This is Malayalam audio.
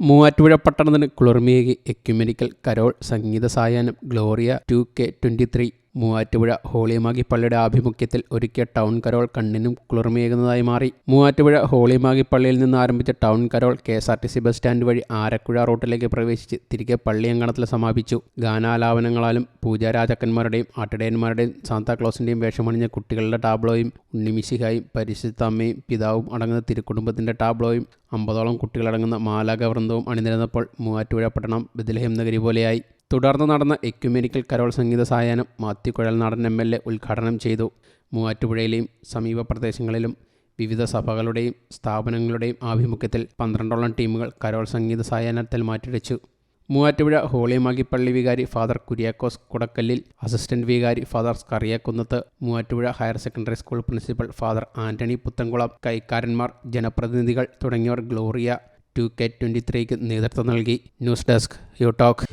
മൂവാറ്റുപുഴ പട്ടണത്തിന് കുളിർമയേകി എക്യുമെനിക്കൽ കരോൾ സംഗീത സായാഹ്നം Gloria two K twenty three Muvattupuzha Holy Magi പള്ളിയുടെ ആഭിമുഖ്യത്തിൽ ഒരുക്കിയ ടൗൺ കരോൾ കണ്ണിനും കുളിർമയേകുന്നതായി മാറി. മൂവാറ്റുപുഴ ഹോളിമാഗി പള്ളിയിൽ നിന്ന് ആരംഭിച്ച town carol K S R T C bus stand വഴി ആരക്കുഴ റൂട്ടിലേക്ക് പ്രവേശിച്ച് തിരികെ പള്ളിയങ്കണത്തിൽ സമാപിച്ചു. ഗാനാലാപനങ്ങളാലും പൂജാരാജാക്കന്മാരുടെയും ആട്ടിടയന്മാരുടെയും സാന്താക്ലോസിന്റെയും വേഷമണിഞ്ഞ കുട്ടികളുടെ ടാബ്ലോയും ഉണ്ണിമിശിഹായും പരിശുദ്ധ അമ്മയും പിതാവും അടങ്ങുന്ന തിരുക്കുടുംബത്തിന്റെ ടാബ്ലോയും അമ്പതോളം കുട്ടികളടങ്ങുന്ന മാലാക വൃന്ദവും അണിനിരന്നപ്പോൾ മൂവാറ്റുപുഴ പട്ടണം ബദലഹിം നഗരി പോലെയായി. തുടർന്ന് നടന്ന എക്യുമെനിക്കൽ കരോൾ സംഗീത സായാഹ്നം Mathew Kuzhalnadan M L A ഉദ്ഘാടനം ചെയ്തു. മൂവാറ്റുപുഴയിലെയും സമീപ പ്രദേശങ്ങളിലും വിവിധ സഭകളുടെയും സ്ഥാപനങ്ങളുടെയും ആഭിമുഖ്യത്തിൽ പന്ത്രണ്ടോളം ടീമുകൾ കരോൾ സംഗീത സായാഹ്നത്തിൽ മാറ്റിവെച്ചു. മൂവാറ്റുപുഴ ഹോളിമാഗിപ്പള്ളി വികാരി ഫാദർ കുര്യാക്കോസ് കുടക്കല്ലിൽ അസിസ്റ്റന്റ് വികാരി father സ്കറിയക്കുന്നത്ത് Muvattupuzha higher secondary school principal father Antony Puthenkulam കൈക്കാരന്മാർ ജനപ്രതിനിധികൾ തുടങ്ങിയവർ ഗ്ലോറിയ ടു കെ ട്വന്റി ത്രീക്ക് നേതൃത്വം നൽകി. News desk U talk.